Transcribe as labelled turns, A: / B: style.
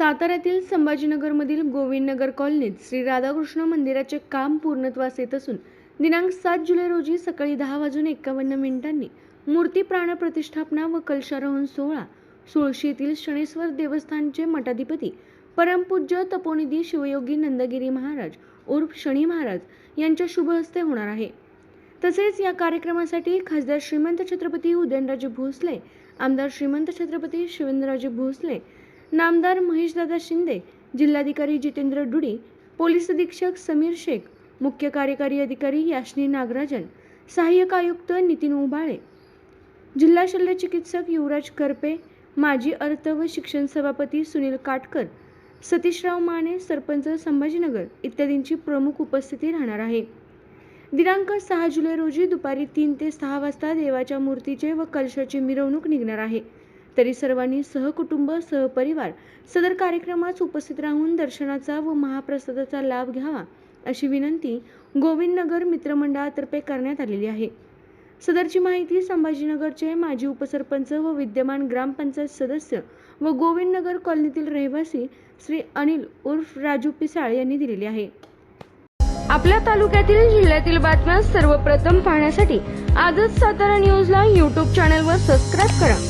A: साताऱ्यातील संभाजीनगरमधील गोविंदनगर कॉलनीत श्री राधाकृष्ण मंदिराचे काम पूर्णत्वास येत असून दिनांक सात जुलै रोजी सकाळी दहा वाजून एकावन्न मिनिटांनी मूर्ती प्राणप्रतिष्ठापना व कलशारोहण सोहळा सुळशीतील येथील शनेश्वर देवस्थानचे मठाधिपती परमपूज्य तपोनिधी शिवयोगी नंदगिरी महाराज उर्फ शनी महाराज यांच्या शुभ हस्ते होणार आहे. तसेच या कार्यक्रमासाठी खासदार श्रीमंत छत्रपती उदयनराजे भोसले आमदार श्रीमंत छत्रपती शिवेंद्रराजे भोसले नामदार महेशदादा शिंदे जिल्हाधिकारी जितेंद्र डुडी पोलीस अधीक्षक समीर शेख मुख्य कार्यकारी अधिकारी याशनी नागराजन सहाय्यक आयुक्त नितीन उबाळे जिल्हा शल्य चिकित्सक युवराज करपे माजी अर्थ व शिक्षण सभापती सुनील काटकर सतीशराव माने सरपंच संभाजीनगर इत्यादींची प्रमुख उपस्थिती राहणार आहे. दिनांक सहा जुलै रोजी दुपारी तीन ते सहा वाजता देवाच्या मूर्तीचे व कलशाची मिरवणूक निघणार आहे. तरी सर्वांनी सहकुटुंब सहपरिवार सदर कार्यक्रमास उपस्थित राहून दर्शनाचा व महाप्रसादाचा लाभ घ्यावा अशी विनंती गोविंदनगर मित्रमंडळातर्फे करण्यात आलेली आहे. सदरची माहिती संभाजीनगरचे माजी उपसरपंच व विद्यमान ग्रामपंचायत सदस्य व गोविंदनगर कॉलनीतील रहिवासी श्री अनिल उर्फ राजू पिसाळ यांनी दिलेली आहे. आपल्या तालुक्यातील जिल्ह्यातील बातम्या सर्वप्रथम पाहण्यासाठी आजच सातारा न्यूजला यूट्यूब चॅनलवर सबस्क्राईब करा.